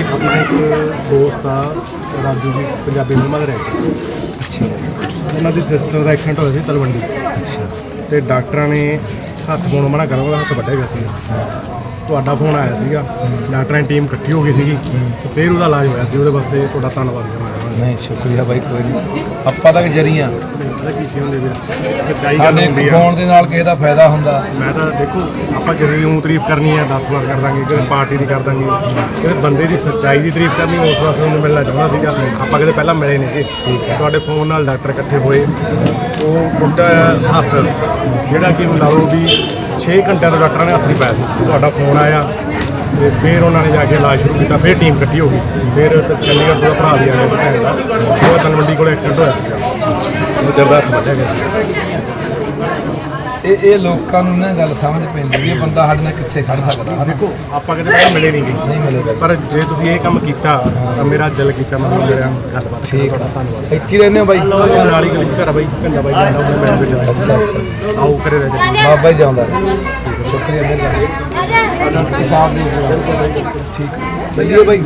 ਇੱਕ ਆਪਣਾ ਇੱਕ ਦੋਸਤ ਆ ਰਾਜੂ ਜੀ ਪੰਜਾਬੀ ਫਿਲਮਾਂ ਦੇ ਰਾਈਟਰ ਅੱਛਾ। ਉਹਨਾਂ ਦੀ ਸਿਸਟਰ ਦਾ ਐਕਸੀਡੈਂਟ ਹੋਇਆ ਸੀ ਤਲਵੰਡੀ। ਅੱਛਾ। ਤੇ ਡਾਕਟਰਾਂ ਨੇ ਹੱਥ ਪਾਉਣ ਮਨਾ ਕਰ ਉਹਦਾ ਹੱਥ ਵੱਢਿਆ ਗਿਆ ਸੀ ਤੁਹਾਡਾ ਫੋਨ ਆਇਆ ਸੀਗਾ। ਡਾਕਟਰਾਂ ਦੀ ਟੀਮ ਇਕੱਠੀ ਹੋ ਗਈ ਸੀਗੀ। ਤੇ ਫਿਰ ਉਹਦਾ ਇਲਾਜ ਹੋਇਆ ਸੀ ਉਹਦੇ ਵਾਸਤੇ ਤੁਹਾਡਾ ਧੰਨਵਾਦ। ਕਰਨਾ ਨਹੀਂ, ਸ਼ੁਕਰੀਆ ਬਾਈ, ਕੋਈ ਨਹੀਂ। ਆਪਾਂ ਤਾਂ ਜਰੀਆਂ। ਪਤਾ ਕੀ ਸੀ ਹੁੰਦੇ ਵੀਰ ਸੱਚਾਈ ਗੱਲ ਸਾਡੇ ਹੁੰਦੀ ਆ ਫੋਨ ਦੇ ਨਾਲ ਕਿਸੇ ਦਾ ਫਾਇਦਾ ਹੁੰਦਾ। ਮੈਂ ਤਾਂ ਦੇਖੋ, ਆਪਾਂ ਜਿਹੜੀ ਨੂੰ ਤਾਰੀਫ ਕਰਨੀ ਹੈ 10 ਵਾਰ ਕਰ ਦਾਂਗੇ ਕਿਸੇ ਪਾਰਟੀ ਦੀ ਕਰ ਦਾਂਗੇ। ਕਦੇ ਬੰਦੇ ਦੀ ਸੱਚਾਈ ਦੀ ਤਾਰੀਫ ਕਰਨੀ, ਉਸ ਵਾਸਤੇ ਉਹਨੂੰ ਮਿਲਣਾ ਚਾਹੁੰਦਾ ਸੀਗਾ। ਆਪਾਂ ਕਦੇ ਪਹਿਲਾਂ ਮਿਲੇ ਨਹੀਂ ਜੀ ਤੁਹਾਡੇ ਫੋਨ ਨਾਲ ਡਾਕਟਰ ਇਕੱਠੇ ਹੋਏ। ਉਹ ਬੁੱਢਾ ਹੱਥ, ਜਿਹੜਾ ਕਿ ਲਾ ਲਓ ਵੀ 6 ਘੰਟਿਆਂ ਤੋਂ ਡਾਕਟਰਾਂ ਨੇ ਹੱਥ ਨਹੀਂ ਪਾਇਆ ਸੀ। ਤੁਹਾਡਾ ਫੋਨ ਆਇਆ। ਤੇ ਫਿਰ ਉਹਨਾਂ ਨੇ ਜਾ ਕੇ ਇਲਾਜ ਸ਼ੁਰੂ ਕੀਤਾ ਫਿਰ ਟੀਮ ਇਕੱਠੀ ਹੋ ਗਈ। ਫਿਰ ਚੰਡੀਗੜ੍ਹ ਤੋਂ ਭਰਾ ਵੀ ਆ ਗਿਆ ਭੈਣ ਦਾ। ਉਹ ਤਲਵੰਡੀ ਕੋਲ ਐਕਸੀਡੈਂਟ ਹੋਇਆ ਸੀਗਾ। ਉਹ ਜਰਦਾ ਹੱਥ ਵੱਢਿਆ ਗਿਆ ਸੀ। ਇਹ ਇਹ ਲੋਕਾਂ ਨੂੰ ਨਾ ਗੱਲ ਸਮਝ ਪੈਂਦੀ ਵੀ ਇਹ ਬੰਦਾ ਸਾਡੇ ਨਾਲ ਕਿੱਥੇ ਖੜ ਸਕਦਾ। ਦੇਖੋ ਆਪਾਂ ਕਦੇ ਪਹਿਲਾਂ ਮਿਲੇ ਨਹੀਂ ਗਏ ਨਹੀਂ ਮਿਲੇਗਾ ਪਰ ਜੇ ਤੁਸੀਂ ਇਹ ਕੰਮ ਕੀਤਾ ਤਾਂ ਮੇਰਾ ਦਿਲ ਕੀਤਾ ਮੈਂ ਤੁਹਾਨੂੰ ਮੇਰਾ ਗੱਲਬਾਤ ਠੀਕ ਤੁਹਾਡਾ ਧੰਨਵਾਦ। ਇੱਥੇ ਹੀ ਰਹਿੰਦੇ ਹੋ ਬਾਈ? ਨਾਲ ਹੀ ਗਲੀ ਚ ਘਰ ਆ ਬਾਈ ਘੰਟਾ ਬਾਈ ਜਾਂਦਾ ਉਸ ਮੈਂ ਵੀ ਜਾਂਦਾ ਆਓ ਕਰੇ ਰਹਿ ਜਾ ਬਾਬਾ ਹੀ ਜਾਂਦਾ। ਸ਼ੁਕਰੀਆ ਮਿਹਰਬਾਨੀ ਸਾਹਿਬ ਦੇ ਠੀਕ ਚੱਲੀਏ ਬਾਈ।